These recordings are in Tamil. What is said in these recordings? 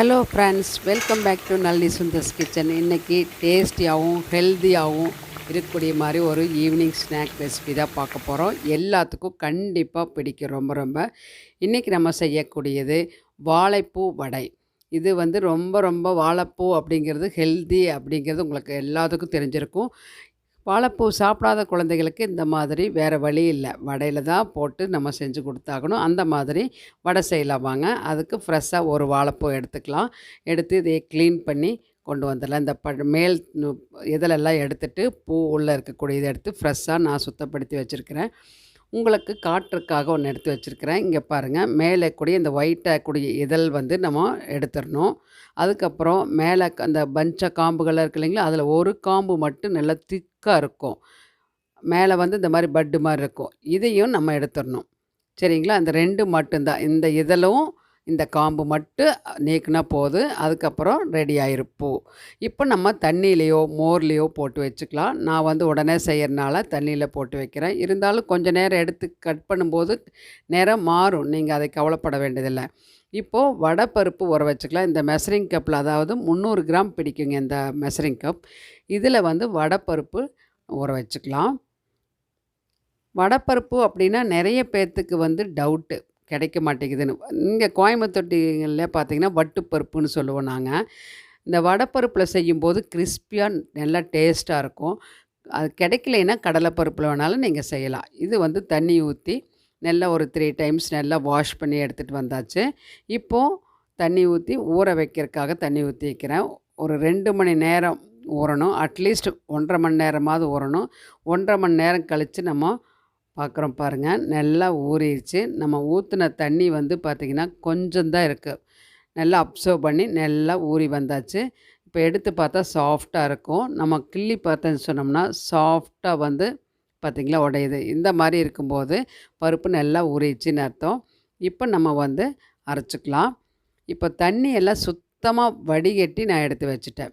Hello friends welcome back to Nalli Sundar's kitchen இன்றைக்கி டேஸ்டியாகவும் ஹெல்த்தியாகவும் இருக்கக்கூடிய மாதிரி ஒரு ஈவினிங் ஸ்நாக் ரெசிபி தான் பார்க்க போகிறோம் எல்லாத்துக்கும் கண்டிப்பாக பிடிக்கும் ரொம்ப ரொம்ப. இன்றைக்கி நம்ம செய்யக்கூடியது வாழைப்பூ வடை. இது வந்து ரொம்ப ரொம்ப வாழைப்பூ அப்படிங்கிறது ஹெல்தி அப்படிங்கிறது உங்களுக்கு எல்லாத்துக்கும் தெரிஞ்சிருக்கும். வாழைப்பூ சாப்பிடாத குழந்தைகளுக்கு இந்த மாதிரி வேறு வழி இல்லை. வடையில் தான் போட்டு நம்ம செஞ்சு கொடுத்தாகணும். அந்த மாதிரி வடை செய்யலாம் வாங்க. அதுக்கு ஃப்ரெஷ்ஷாக ஒரு வாழைப்பூ எடுத்துக்கலாம். எடுத்து இதை க்ளீன் பண்ணி கொண்டு வந்துடலாம். இந்த ப மேல் இதிலெல்லாம் எடுத்துகிட்டு பூ உள்ளே இருக்கக்கூடியதை எடுத்து ஃப்ரெஷ்ஷாக நான் சுத்தப்படுத்தி வச்சுருக்கிறேன். உங்களுக்கு காற்றுக்காக ஒன்று எடுத்து வச்சுருக்கிறேன். இங்கே பாருங்கள் மேலே கூடிய இந்த ஒயிட்டாக கூடிய இதழ் வந்து நம்ம எடுத்துடணும். அதுக்கப்புறம் மேலே அந்த பஞ்ச காம்புகள் இருக்கு இல்லைங்களா அதில் ஒரு காம்பு மட்டும் நல்லா திக்காக இருக்கும். மேலே வந்து இந்த மாதிரி பட்டு மாதிரி இருக்கும். இதையும் நம்ம எடுத்துடணும். சரிங்களா? இந்த ரெண்டு மட்டும்தான். இந்த இதழும் இந்த காம்பு மட்டும் நீக்கினா போது அதுக்கப்புறம் ரெடி ஆயிருப்பூ இப்போ நம்ம தண்ணியிலையோ மோர்லேயோ போட்டு வச்சுக்கலாம். நான் வந்து உடனே செய்கிறனால தண்ணியில் போட்டு வைக்கிறேன். இருந்தாலும் கொஞ்சம் நேரம் எடுத்து கட் பண்ணும்போது நேரம் மாறும். நீங்கள் அதை கவலைப்பட வேண்டியதில்லை. இப்போது வடைப்பருப்பு உர வச்சுக்கலாம். இந்த மெசரிங் கப்பில் அதாவது முந்நூறு கிராம் பிடிக்குங்க இந்த மெசரிங் கப் இதில் வந்து வடைப்பருப்பு ஊற வச்சுக்கலாம். வடைப்பருப்பு அப்படின்னா நிறைய பேர்த்துக்கு வந்து டவுட்டு கிடைக்க மாட்டேங்குதுன்னு. இங்கே கோயம்புத்தொட்டிகளில் பார்த்தீங்கன்னா வட்டுப்பருப்புன்னு சொல்லுவோம் நாங்கள் இந்த வடைப்பருப்பில் செய்யும்போது கிறிஸ்பியாக நல்லா டேஸ்ட்டாக இருக்கும். அது கிடைக்கலைன்னா கடலைப்பருப்பில் வேணாலும் நீங்கள் செய்யலாம். இது வந்து தண்ணி ஊற்றி நல்லா ஒரு த்ரீ டைம்ஸ் நல்லா வாஷ் பண்ணி எடுத்துகிட்டு வந்தாச்சு. இப்போது தண்ணி ஊற்றி ஊற வைக்கிறதுக்காக தண்ணி ஊற்றி வைக்கிறேன். ஒரு ரெண்டு மணி நேரம் ஊறணும். அட்லீஸ்ட் ஒன்றரை மணி நேரமாவது ஊறணும். ஒன்றரை மணி நேரம் கழித்து நம்ம பார்க்குறோம் பாருங்கள் நல்லா ஊறிடுச்சு நம்ம ஊற்றின தண்ணி வந்து பார்த்திங்கன்னா கொஞ்சம் தான் இருக்குது நல்லா அப்சர்வ் பண்ணி நல்லா ஊறி வந்தாச்சு. இப்போ எடுத்து பார்த்தா சாஃப்டாக இருக்கும். நம்ம கிள்ளி பார்த்தேன்னு சொன்னோம்னா சாஃப்டாக வந்து பார்த்திங்களா உடையுது. இந்த மாதிரி இருக்கும்போது பருப்பு நல்லா ஊறிடுச்சின்னு அர்த்தம். இப்போ நம்ம வந்து அரைச்சிக்கலாம். இப்போ தண்ணி எல்லாம் சுத்தமாக வடிகட்டி நான் எடுத்து வச்சுட்டேன்.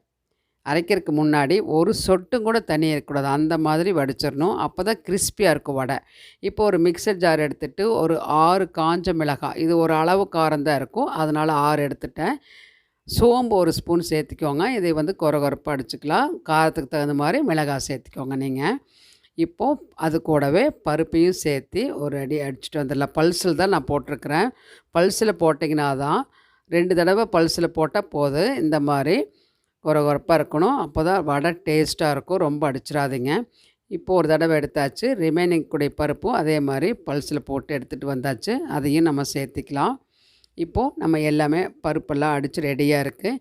அரைக்கிறதுக்கு முன்னாடி ஒரு சொட்டும் கூட தண்ணி இருக்கக்கூடாது. அந்த மாதிரி வடிச்சிடணும். அப்போ தான் கிறிஸ்பியாக இருக்கும் வடை. இப்போ ஒரு மிக்சர் ஜார் எடுத்துட்டு ஒரு ஆறு காஞ்ச மிளகாய். இது ஒரு அளவு காரம் தான் இருக்கும். அதனால் ஆறு எடுத்துட்டேன். சோம்பு ஒரு ஸ்பூன் சேர்த்துக்கோங்க. இதை வந்து குறகுறப்பாக அடிச்சுக்கலாம். காரத்துக்கு தகுந்த மாதிரி மிளகாய் சேர்த்துக்கோங்க நீங்கள் இப்போது அது கூடவே பருப்பையும் சேர்த்து ஒரு அடி அடிச்சுட்டு வந்துடலாம். பல்ஸில் தான் நான் போட்டிருக்கிறேன். பல்ஸில் போட்டிங்கன்னா தான் ரெண்டு தடவை பல்ஸில் போட்டால் போதும். இந்த மாதிரி குறகுறப்பாக இருக்கணும். அப்போ தான் வடை டேஸ்ட்டாக இருக்கும். ரொம்ப அடிச்சிடாதீங்க. இப்போ ஒரு தடவை எடுத்தாச்சு. ரிமைனிங் கூடிய பருப்பும் அதே மாதிரி பல்ஸில் போட்டு எடுத்துகிட்டு வந்தாச்சு. அதையும் நம்ம சேர்த்திக்கலாம். இப்போது நம்ம எல்லாமே பருப்பெல்லாம் அடித்து ரெடியாக இருக்குது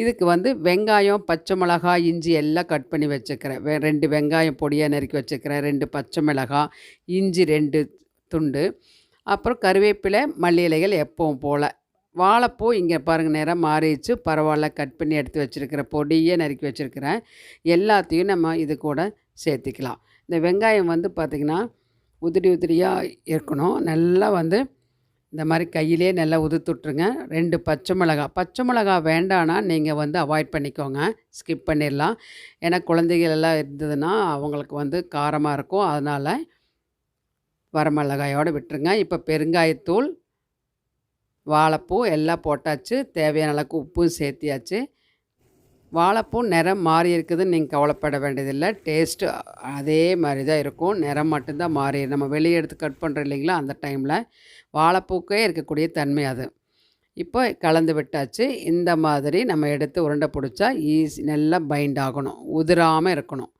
இதுக்கு வந்து வெங்காயம் பச்சை மிளகாய் இஞ்சி எல்லாம் கட் பண்ணி வச்சுக்கிறேன். வெ ரெண்டு வெங்காயம் பொடியாக நறுக்கி வச்சுக்கிறேன். ரெண்டு பச்சை மிளகாய் இஞ்சி ரெண்டு துண்டு. அப்புறம் கருவேப்பிலை மல்லி இலைகள் எப்பவும் போல். வாழைப்பூ இங்கே பாருங்கள் நேரம் மாறிடுச்சு. பரவாயில்ல கட் பண்ணி எடுத்து வச்சுருக்கிற பொடியே நறுக்கி வச்சுருக்கிறேன். எல்லாத்தையும் நம்ம இது கூட சேர்த்திக்கலாம். இந்த வெங்காயம் வந்து பார்த்திங்கன்னா உதிரி உதிரியாக இருக்கணும். நல்லா வந்து இந்த மாதிரி கையிலே நல்லா உதுத்துட்ருங்க ரெண்டு பச்சை மிளகா பச்சை மிளகா வேண்டான்னா நீங்கள் வந்து அவாய்ட் பண்ணிக்கோங்க. ஸ்கிப் பண்ணிடலாம். ஏன்னா குழந்தைகள் எல்லாம் இருந்ததுன்னா அவங்களுக்கு வந்து காரமாக இருக்கும். அதனால் வரமிளகாயோடு விட்டுருங்க. இப்போ பெருங்காயத்தூள் வாழைப்பூ எல்லாம் போட்டாச்சு. தேவையான அளவுக்கு உப்பும் சேர்த்தியாச்சு. வாழைப்பூ நிறம் மாறி இருக்குதுன்னு நீங்கள் கவலைப்பட வேண்டியதில்லை. டேஸ்ட்டு அதே மாதிரி தான் இருக்கும். நிறம் மட்டும்தான் மாறி நம்ம வெளியே எடுத்து கட் பண்ணுறோம் இல்லைங்களா? அந்த டைமில் வாழைப்பூக்கே இருக்கக்கூடிய தன்மை அது. இப்போ கலந்து விட்டாச்சு. இந்த மாதிரி நம்ம எடுத்து உருண்டை பிடிச்சா ஈஸி நல்லா பைண்ட் ஆகணும். உதிராமல் இருக்கணும்.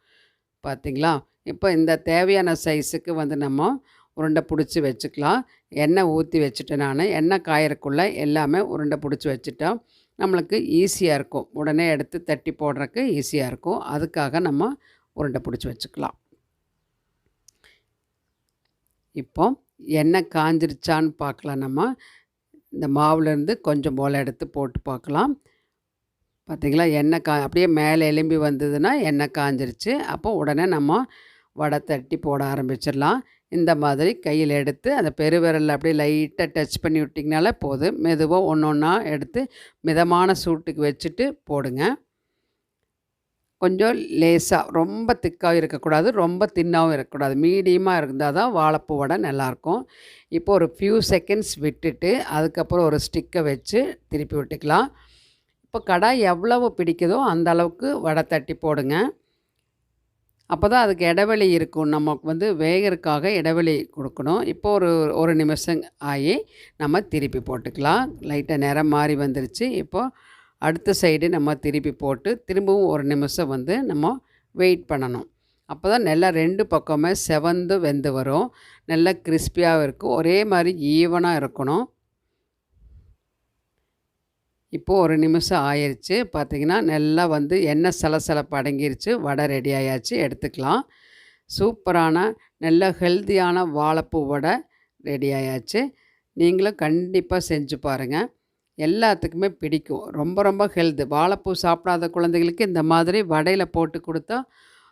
பார்த்திங்களா இப்போ இந்த தேவையான சைஸுக்கு வந்து நம்ம உருண்டை பிடிச்சி வச்சுக்கலாம். எண்ணெய் ஊற்றி வச்சுட்டேன் நான். எண்ணெய் காயறக்குள்ளே எல்லாமே உருண்டை பிடிச்சி வச்சுட்டோம் நம்மளுக்கு ஈஸியாக இருக்கும். உடனே எடுத்து தட்டி போடுறதுக்கு ஈஸியாக இருக்கும். அதுக்காக நம்ம உருண்டை பிடிச்சி வச்சுக்கலாம். இப்போ எண்ணெய் காஞ்சிருச்சான்னு பார்க்கலாம் நம்ம. இந்த மாவுலேருந்து கொஞ்சம் போல் எடுத்து போட்டு பார்க்கலாம். பார்த்திங்களா? எண்ணெய் கா அப்படியே மேலே எலும்பி வந்ததுன்னா எண்ணெய் காஞ்சிருச்சு. அப்போ உடனே நம்ம வடை தட்டி போட ஆரம்பிச்சிடலாம். இந்த மாதிரி கையில் எடுத்து அந்த பெருவிரலில் அப்படியே லைட்டாக டச் பண்ணி விட்டிங்கனாலே போதும். மெதுவாக ஒன்று ஒன்றா எடுத்து மிதமான சூட்டுக்கு வச்சுட்டு போடுங்க. கொஞ்சம் லேசாக ரொம்ப திக்காகவும் இருக்கக்கூடாது ரொம்ப தின்னாகவும் இருக்கக்கூடாது. மீடியமாக இருந்தால் தான் வாழைப்பூ வடை நல்லாயிருக்கும். இப்போ ஒரு ஃபியூ செகண்ட்ஸ் விட்டுட்டு அதுக்கப்புறம் ஒரு ஸ்டிக்கை வச்சு திருப்பி விட்டுக்கலாம். இப்போ கடாய் எவ்வளவு பிடிக்குதோ அந்த அளவுக்கு வடை தட்டி போடுங்க. அப்போ தான் அதுக்கு இடைவெளி இருக்கும். நமக்கு வந்து வேகிறதுக்காக இடைவெளி கொடுக்கணும். இப்போ ஒரு ஒரு நிமிஷம் ஆகி நம்ம திருப்பி போட்டுக்கலாம். லைட்டாக நிறம் மாறி வந்துருச்சு. இப்போது அடுத்த சைடு நம்ம திருப்பி போட்டு திரும்பவும் ஒரு நிமிஷம் வந்து நம்ம வெயிட் பண்ணணும். அப்போ தான் நல்லா ரெண்டு பக்கமே செவந்து வெந்து வரும். நல்லா கிறிஸ்பியாகவும் இருக்கும். ஒரே மாதிரி ஈவனாக இருக்கணும். இப்போது ஒரு நிமிஷம் ஆயிடுச்சு பார்த்திங்கன்னா நல்லா வந்து எண்ணெய் சலசலப்பு அடங்கிருச்சு. வடை ரெடி ஆயாச்சு. எடுத்துக்கலாம். சூப்பரான நல்ல ஹெல்த்தியான வாழைப்பூ வடை ரெடி ஆயாச்சு. நீங்களும் கண்டிப்பாக செஞ்சு பாருங்கள் எல்லாத்துக்குமே பிடிக்கும். ரொம்ப ரொம்ப ஹெல்த்து வாழைப்பூ சாப்பிடாத குழந்தைகளுக்கு இந்த மாதிரி வடையில் போட்டு கொடுத்தா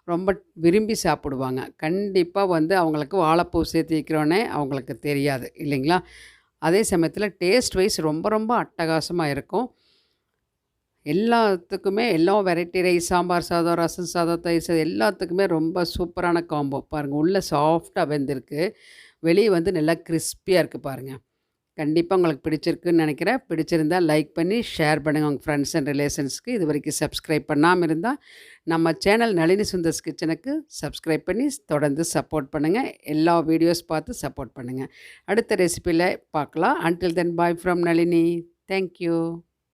ரொம்ப விரும்பி சாப்பிடுவாங்க. கண்டிப்பாக வந்து அவங்களுக்கு வாழைப்பூ சேர்த்து வைக்கிறோன்னே அவங்களுக்கு தெரியாது. இல்லைங்களா? அதே சமயத்தில் டேஸ்ட் வைஸ் ரொம்ப ரொம்ப அட்டகாசமாக இருக்கும். எல்லாத்துக்குமே எல்லா வெரைட்டி ரைஸ் சாம்பார் சாதம் ரசம் சாதம் தயிர் சாதம் எல்லாத்துக்குமே ரொம்ப சூப்பரான காம்போ பாருங்கள் உள்ளே சாஃப்டாக வெந்திருக்கு. வெளியே வந்து நல்லா கிறிஸ்பியாக இருக்குது பாருங்கள் கண்டிப்பாக உங்களுக்கு பிடிச்சிருக்குன்னு நினைக்கிறேன். பிடிச்சிருந்தா லைக் பண்ணி ஷேர் பண்ணுங்கள் உங்கள் ஃப்ரெண்ட்ஸ் அண்ட் ரிலேஷன்ஸ்க்கு இது வரைக்கும் சப்ஸ்கிரைப் பண்ணாமல் இருந்தால் நம்ம சேனல் நளினி சுந்தர்ஸ் கிச்சனுக்கு சப்ஸ்கிரைப் பண்ணி தொடர்ந்து சப்போர்ட் பண்ணுங்கள் எல்லா வீடியோஸ் பார்த்து சப்போர்ட் பண்ணுங்கள் அடுத்த ரெசிப்பியில் பார்க்கலாம். Until then bye from Nalini. Thank you